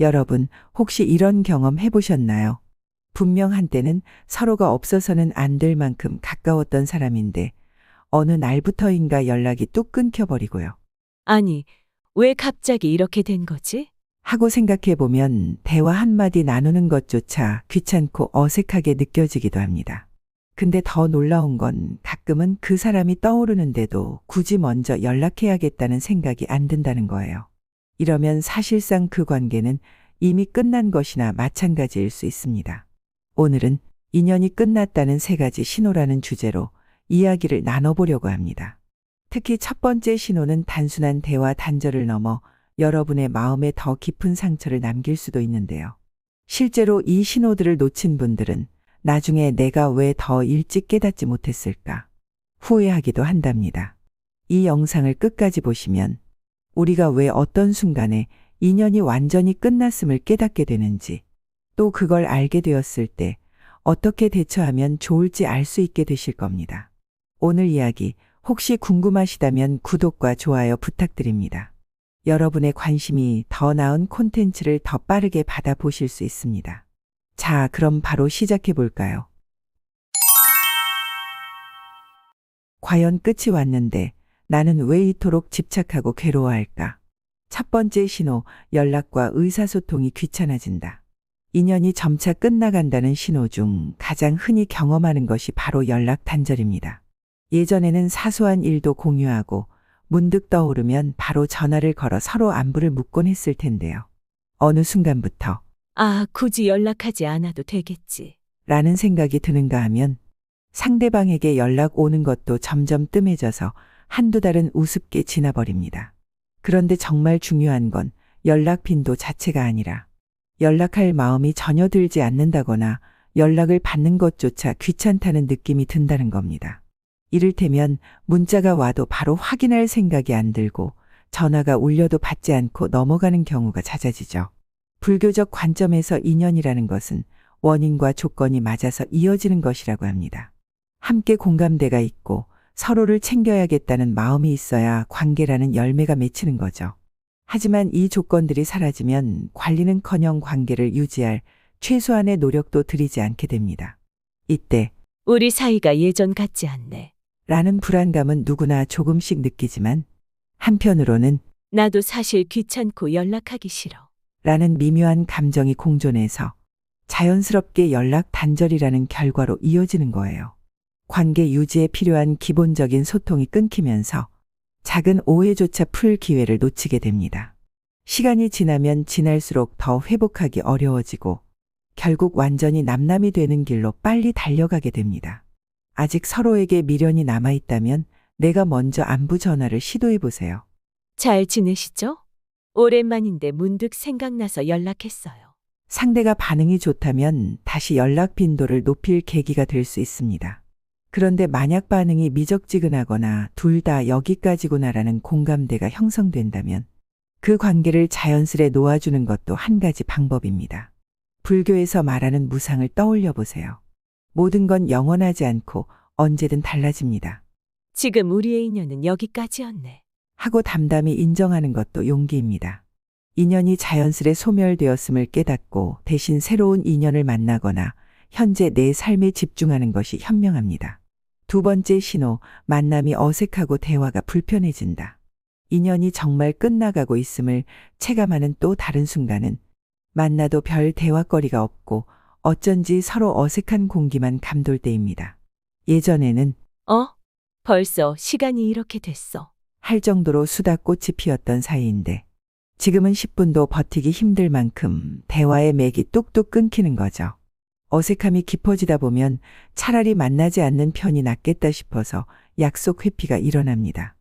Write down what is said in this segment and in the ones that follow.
여러분, 혹시 이런 경험 해보셨나요? 분명 한때는 서로가 없어서는 안 될 만큼 가까웠던 사람인데, 어느 날부터인가 연락이 뚝 끊겨버리고요. 아니, 왜 갑자기 이렇게 된 거지? 하고 생각해보면 대화 한마디 나누는 것조차 귀찮고 어색하게 느껴지기도 합니다. 근데 더 놀라운 건 가끔은 그 사람이 떠오르는데도 굳이 먼저 연락해야겠다는 생각이 안 든다는 거예요. 이러면 사실상 그 관계는 이미 끝난 것이나 마찬가지일 수 있습니다. 오늘은 인연이 끝났다는 세 가지 신호라는 주제로 이야기를 나눠보려고 합니다. 특히 첫 번째 신호는 단순한 대화 단절을 넘어 여러분의 마음에 더 깊은 상처를 남길 수도 있는데요. 실제로 이 신호들을 놓친 분들은 나중에 내가 왜 더 일찍 깨닫지 못했을까 후회하기도 한답니다. 이 영상을 끝까지 보시면 우리가 왜 어떤 순간에 인연이 완전히 끝났음을 깨닫게 되는지 또 그걸 알게 되었을 때 어떻게 대처하면 좋을지 알 수 있게 되실 겁니다. 오늘 이야기 혹시 궁금하시다면 구독과 좋아요 부탁드립니다. 여러분의 관심이 더 나은 콘텐츠를 더 빠르게 받아보실 수 있습니다. 자, 그럼 바로 시작해 볼까요? 과연 끝이 왔는데 나는 왜 이토록 집착하고 괴로워할까? 첫 번째 신호, 연락과 의사소통이 귀찮아진다. 인연이 점차 끝나간다는 신호 중 가장 흔히 경험하는 것이 바로 연락 단절입니다. 예전에는 사소한 일도 공유하고 문득 떠오르면 바로 전화를 걸어 서로 안부를 묻곤 했을 텐데요. 어느 순간부터 아, 굳이 연락하지 않아도 되겠지. 라는 생각이 드는가 하면 상대방에게 연락 오는 것도 점점 뜸해져서 한두 달은 우습게 지나버립니다. 그런데 정말 중요한 건 연락 빈도 자체가 아니라 연락할 마음이 전혀 들지 않는다거나 연락을 받는 것조차 귀찮다는 느낌이 든다는 겁니다. 이를테면 문자가 와도 바로 확인할 생각이 안 들고 전화가 울려도 받지 않고 넘어가는 경우가 잦아지죠. 불교적 관점에서 인연이라는 것은 원인과 조건이 맞아서 이어지는 것이라고 합니다. 함께 공감대가 있고 서로를 챙겨야겠다는 마음이 있어야 관계라는 열매가 맺히는 거죠. 하지만 이 조건들이 사라지면 관리는 커녕 관계를 유지할 최소한의 노력도 들이지 않게 됩니다. 이때 우리 사이가 예전 같지 않네. 라는 불안감은 누구나 조금씩 느끼지만 한편으로는 나도 사실 귀찮고 연락하기 싫어. 라는 미묘한 감정이 공존해서 자연스럽게 연락 단절이라는 결과로 이어지는 거예요. 관계 유지에 필요한 기본적인 소통이 끊기면서 작은 오해조차 풀 기회를 놓치게 됩니다. 시간이 지나면 지날수록 더 회복하기 어려워지고 결국 완전히 남남이 되는 길로 빨리 달려가게 됩니다. 아직 서로에게 미련이 남아있다면 내가 먼저 안부 전화를 시도해 보세요. 잘 지내시죠? 오랜만인데 문득 생각나서 연락했어요. 상대가 반응이 좋다면 다시 연락 빈도를 높일 계기가 될 수 있습니다. 그런데 만약 반응이 미적지근하거나 둘 다 여기까지구나라는 공감대가 형성된다면 그 관계를 자연스레 놓아주는 것도 한 가지 방법입니다. 불교에서 말하는 무상을 떠올려 보세요. 모든 건 영원하지 않고 언제든 달라집니다. 지금 우리의 인연은 여기까지였네. 하고 담담히 인정하는 것도 용기입니다. 인연이 자연스레 소멸되었음을 깨닫고 대신 새로운 인연을 만나거나 현재 내 삶에 집중하는 것이 현명합니다. 두 번째 신호, 만남이 어색하고 대화가 불편해진다. 인연이 정말 끝나가고 있음을 체감하는 또 다른 순간은 만나도 별 대화거리가 없고 어쩐지 서로 어색한 공기만 감돌 때입니다. 예전에는 어? 벌써 시간이 이렇게 됐어. 할 정도로 수다꽃이 피었던 사이인데 지금은 10분도 버티기 힘들 만큼 대화의 맥이 뚝뚝 끊기는 거죠. 어색함이 깊어지다 보면 차라리 만나지 않는 편이 낫겠다 싶어서 약속 회피가 일어납니다.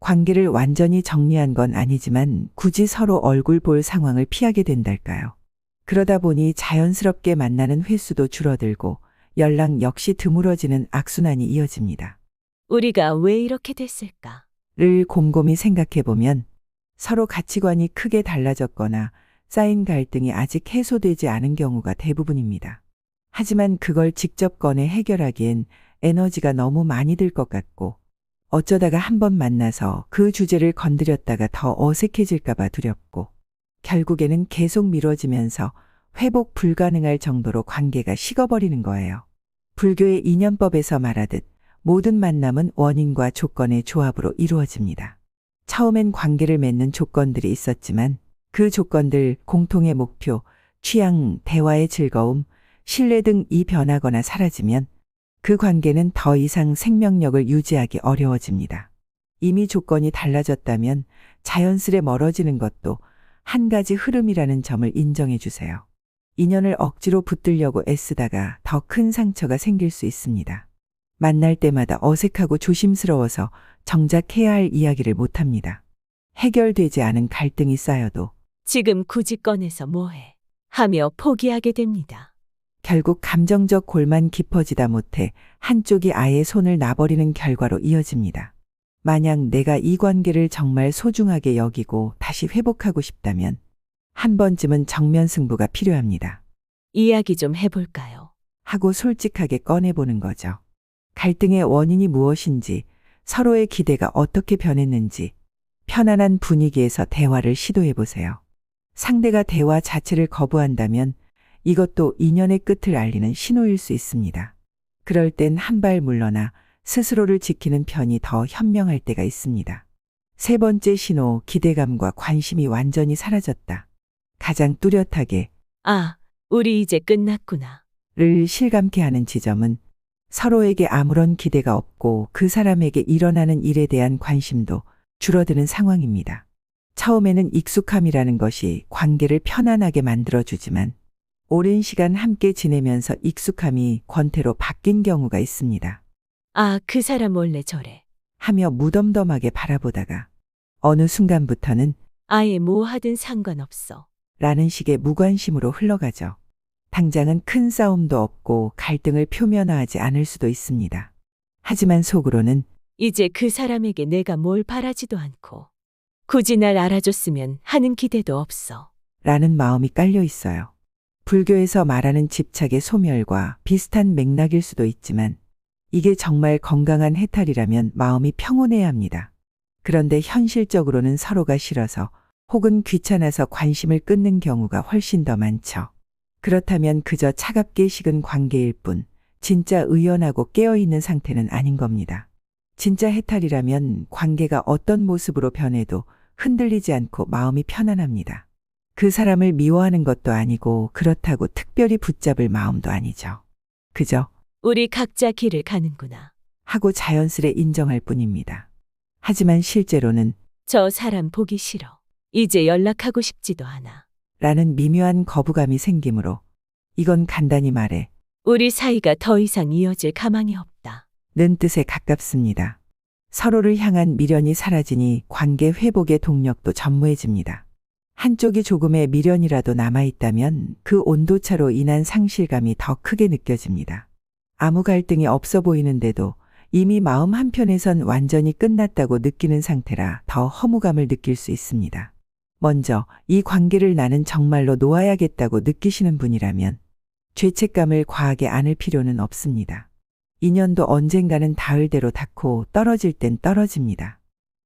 관계를 완전히 정리한 건 아니지만 굳이 서로 얼굴 볼 상황을 피하게 된달까요. 그러다 보니 자연스럽게 만나는 횟수도 줄어들고 연락 역시 드물어지는 악순환이 이어집니다. 우리가 왜 이렇게 됐을까? 를 곰곰이 생각해 보면 서로 가치관이 크게 달라졌거나 쌓인 갈등이 아직 해소되지 않은 경우가 대부분입니다. 하지만 그걸 직접 꺼내 해결하기엔 에너지가 너무 많이 들 것 같고 어쩌다가 한 번 만나서 그 주제를 건드렸다가 더 어색해질까봐 두렵고 결국에는 계속 미뤄지면서 회복 불가능할 정도로 관계가 식어버리는 거예요. 불교의 인연법에서 말하듯 모든 만남은 원인과 조건의 조합으로 이루어집니다. 처음엔 관계를 맺는 조건들이 있었지만 그 조건들 공통의 목표, 취향, 대화의 즐거움, 신뢰 등이 변하거나 사라지면 그 관계는 더 이상 생명력을 유지하기 어려워집니다. 이미 조건이 달라졌다면 자연스레 멀어지는 것도 한 가지 흐름이라는 점을 인정해 주세요. 인연을 억지로 붙들려고 애쓰다가 더 큰 상처가 생길 수 있습니다. 만날 때마다 어색하고 조심스러워서 정작 해야 할 이야기를 못합니다. 해결되지 않은 갈등이 쌓여도 지금 굳이 꺼내서 뭐해? 하며 포기하게 됩니다. 결국 감정적 골만 깊어지다 못해 한쪽이 아예 손을 놔버리는 결과로 이어집니다. 만약 내가 이 관계를 정말 소중하게 여기고 다시 회복하고 싶다면 한 번쯤은 정면 승부가 필요합니다. 이야기 좀 해볼까요? 하고 솔직하게 꺼내보는 거죠. 갈등의 원인이 무엇인지, 서로의 기대가 어떻게 변했는지, 편안한 분위기에서 대화를 시도해 보세요. 상대가 대화 자체를 거부한다면 이것도 인연의 끝을 알리는 신호일 수 있습니다. 그럴 땐 한 발 물러나 스스로를 지키는 편이 더 현명할 때가 있습니다. 세 번째 신호, 기대감과 관심이 완전히 사라졌다. 가장 뚜렷하게 아, 우리 이제 끝났구나. 를 실감케 하는 지점은 서로에게 아무런 기대가 없고 그 사람에게 일어나는 일에 대한 관심도 줄어드는 상황입니다. 처음에는 익숙함이라는 것이 관계를 편안하게 만들어주지만 오랜 시간 함께 지내면서 익숙함이 권태로 바뀐 경우가 있습니다. 아, 그 사람 원래 저래. 하며 무덤덤하게 바라보다가 어느 순간부터는 아예 뭐 하든 상관없어. 라는 식의 무관심으로 흘러가죠. 당장은 큰 싸움도 없고 갈등을 표면화하지 않을 수도 있습니다. 하지만 속으로는 이제 그 사람에게 내가 뭘 바라지도 않고 굳이 날 알아줬으면 하는 기대도 없어. 라는 마음이 깔려 있어요. 불교에서 말하는 집착의 소멸과 비슷한 맥락일 수도 있지만 이게 정말 건강한 해탈이라면 마음이 평온해야 합니다. 그런데 현실적으로는 서로가 싫어서 혹은 귀찮아서 관심을 끊는 경우가 훨씬 더 많죠. 그렇다면 그저 차갑게 식은 관계일 뿐 진짜 의연하고 깨어있는 상태는 아닌 겁니다. 진짜 해탈이라면 관계가 어떤 모습으로 변해도 흔들리지 않고 마음이 편안합니다. 그 사람을 미워하는 것도 아니고 그렇다고 특별히 붙잡을 마음도 아니죠. 그저 우리 각자 길을 가는구나. 하고 자연스레 인정할 뿐입니다. 하지만 실제로는 저 사람 보기 싫어. 이제 연락하고 싶지도 않아. 라는 미묘한 거부감이 생기므로 이건 간단히 말해 우리 사이가 더 이상 이어질 가망이 없다. 는 뜻에 가깝습니다. 서로를 향한 미련이 사라지니 관계 회복의 동력도 전무해집니다. 한쪽이 조금의 미련이라도 남아있다면 그 온도차로 인한 상실감이 더 크게 느껴집니다. 아무 갈등이 없어 보이는데도 이미 마음 한편에선 완전히 끝났다고 느끼는 상태라 더 허무감을 느낄 수 있습니다. 먼저 이 관계를 나는 정말로 놓아야겠다고 느끼시는 분이라면 죄책감을 과하게 안을 필요는 없습니다. 인연도 언젠가는 닿을 대로 닿고 떨어질 땐 떨어집니다.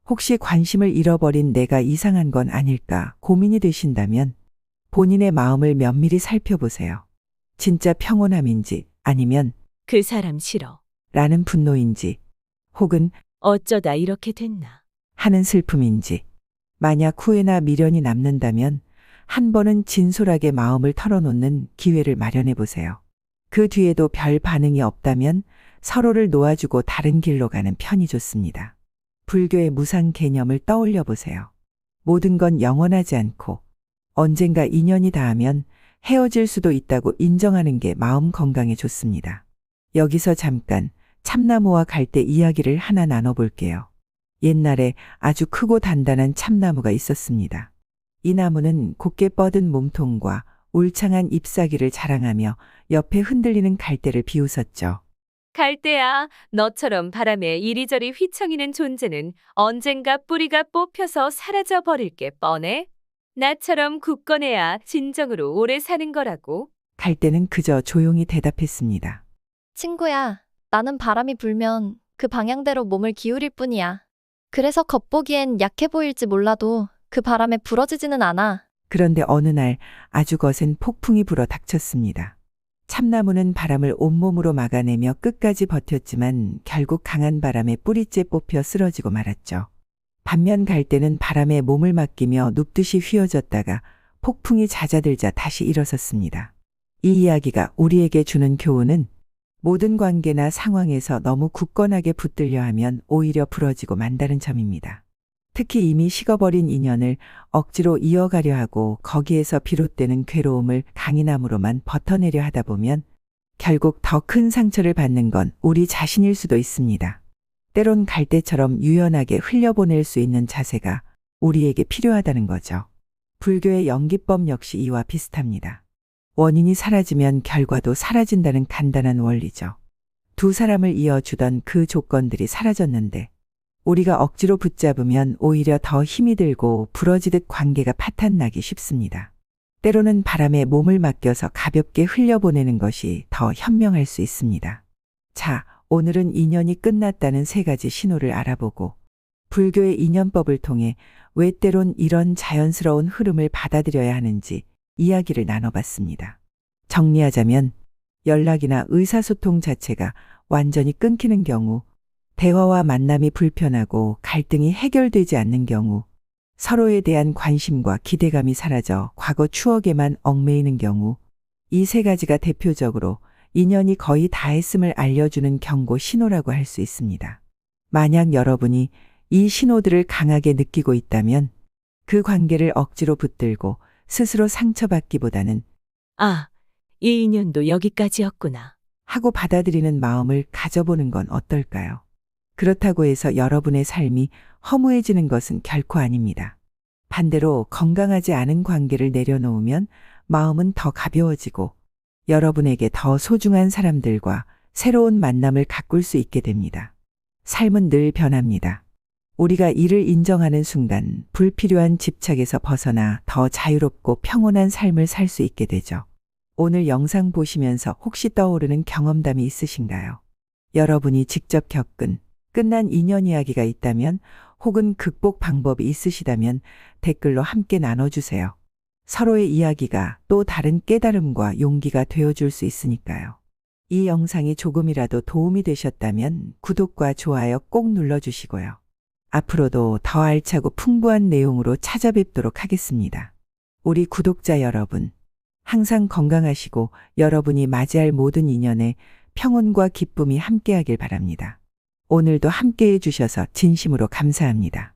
혹시 관심을 잃어버린 내가 이상한 건 아닐까 고민이 되신다면 본인의 마음을 면밀히 살펴보세요. 진짜 평온함인지 아니면 그 사람 싫어. 라는 분노인지 혹은 어쩌다 이렇게 됐나. 하는 슬픔인지 만약 후회나 미련이 남는다면 한 번은 진솔하게 마음을 털어놓는 기회를 마련해 보세요. 그 뒤에도 별 반응이 없다면 서로를 놓아주고 다른 길로 가는 편이 좋습니다. 불교의 무상 개념을 떠올려 보세요. 모든 건 영원하지 않고 언젠가 인연이 닿으면 헤어질 수도 있다고 인정하는 게 마음 건강에 좋습니다. 여기서 잠깐 참나무와 갈대 이야기를 하나 나눠볼게요. 옛날에 아주 크고 단단한 참나무가 있었습니다. 이 나무는 곱게 뻗은 몸통과 울창한 잎사귀를 자랑하며 옆에 흔들리는 갈대를 비웃었죠. 갈대야, 너처럼 바람에 이리저리 휘청이는 존재는 언젠가 뿌리가 뽑혀서 사라져 버릴 게 뻔해. 나처럼 굳건해야 진정으로 오래 사는 거라고. 갈대는 그저 조용히 대답했습니다. 친구야, 나는 바람이 불면 그 방향대로 몸을 기울일 뿐이야. 그래서 겉보기엔 약해 보일지 몰라도 그 바람에 부러지지는 않아. 그런데 어느 날 아주 거센 폭풍이 불어 닥쳤습니다. 참나무는 바람을 온몸으로 막아내며 끝까지 버텼지만 결국 강한 바람에 뿌리째 뽑혀 쓰러지고 말았죠. 반면 갈대는 바람에 몸을 맡기며 눕듯이 휘어졌다가 폭풍이 잦아들자 다시 일어섰습니다. 이 이야기가 우리에게 주는 교훈은 모든 관계나 상황에서 너무 굳건하게 붙들려 하면 오히려 부러지고 만다는 점입니다. 특히 이미 식어버린 인연을 억지로 이어가려 하고 거기에서 비롯되는 괴로움을 강인함으로만 버텨내려 하다 보면 결국 더 큰 상처를 받는 건 우리 자신일 수도 있습니다. 때론 갈대처럼 유연하게 흘려보낼 수 있는 자세가 우리에게 필요하다는 거죠. 불교의 연기법 역시 이와 비슷합니다. 원인이 사라지면 결과도 사라진다는 간단한 원리죠. 두 사람을 이어주던 그 조건들이 사라졌는데 우리가 억지로 붙잡으면 오히려 더 힘이 들고 부러지듯 관계가 파탄나기 쉽습니다. 때로는 바람에 몸을 맡겨서 가볍게 흘려보내는 것이 더 현명할 수 있습니다. 자, 오늘은 인연이 끝났다는 세 가지 신호를 알아보고 불교의 인연법을 통해 왜 때론 이런 자연스러운 흐름을 받아들여야 하는지 이야기를 나눠봤습니다. 정리하자면 연락이나 의사소통 자체가 완전히 끊기는 경우, 대화와 만남이 불편하고 갈등이 해결되지 않는 경우, 서로에 대한 관심과 기대감이 사라져 과거 추억에만 얽매이는 경우, 이 세 가지가 대표적으로 인연이 거의 다했음을 알려주는 경고 신호라고 할 수 있습니다. 만약 여러분이 이 신호들을 강하게 느끼고 있다면 그 관계를 억지로 붙들고 스스로 상처받기보다는 아, 이 인연도 여기까지였구나. 하고 받아들이는 마음을 가져보는 건 어떨까요? 그렇다고 해서 여러분의 삶이 허무해지는 것은 결코 아닙니다. 반대로 건강하지 않은 관계를 내려놓으면 마음은 더 가벼워지고 여러분에게 더 소중한 사람들과 새로운 만남을 가꿀 수 있게 됩니다. 삶은 늘 변합니다. 우리가 이를 인정하는 순간 불필요한 집착에서 벗어나 더 자유롭고 평온한 삶을 살 수 있게 되죠. 오늘 영상 보시면서 혹시 떠오르는 경험담이 있으신가요? 여러분이 직접 겪은 끝난 인연 이야기가 있다면 혹은 극복 방법이 있으시다면 댓글로 함께 나눠주세요. 서로의 이야기가 또 다른 깨달음과 용기가 되어줄 수 있으니까요. 이 영상이 조금이라도 도움이 되셨다면 구독과 좋아요 꼭 눌러주시고요. 앞으로도 더 알차고 풍부한 내용으로 찾아뵙도록 하겠습니다. 우리 구독자 여러분, 항상 건강하시고 여러분이 맞이할 모든 인연에 평온과 기쁨이 함께하길 바랍니다. 오늘도 함께 해 주셔서 진심으로 감사합니다.